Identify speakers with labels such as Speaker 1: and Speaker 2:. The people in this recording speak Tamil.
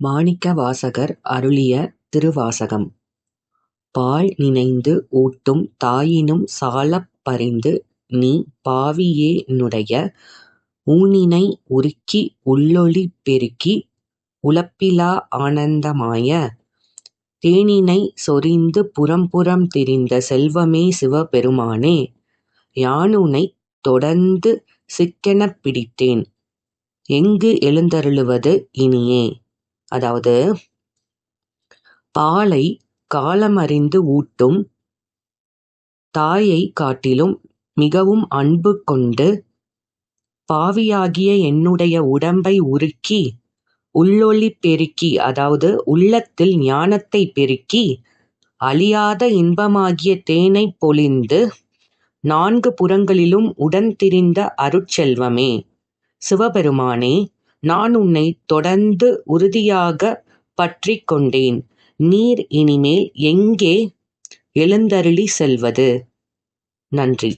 Speaker 1: மாணிக்கவாசகர் அருளிய திருவாசகம் பால் நினைந்து ஊட்டும் தாயினும் சாலப் பரிந்து நீ பாவியே னுடைய ஊனினை உருக்கி உள்ளொளி பெருக்கி உலப்பிலா ஆனந்தமாய தேனினைச் சொரிந்து புறம்புறம் திரிந்த செல்வமே சிவபெருமானே யானுனைத் தொடர்ந்து சிக்கெனப் பிடித்தேன் எங்கு எழுந்தருளுவது இனியே. அதாவது பாலைக் காலமறிந்து ஊட்டும் தாயைக் காட்டிலும் மிகவும் அன்பு கொண்டு பாவியாகிய என்னுடைய உடம்பை உருக்கி உள்ளொளி பெருக்கி அதாவது உள்ளத்தில் ஞானத்தைப் பெருக்கி அழியாத இன்பமாகிய தேனைப் பொழிந்து நான்கு புறங்களிலும் உடன் திரிந்த அருட்செல்வமே. சிவபெருமானே நான் உன்னைத் தொடர்ந்து உறுதியாகப் பற்றிக் கொண்டேன் நீர் இனிமேல் எங்கே எழுந்தருளிச் செல்வது? நன்றி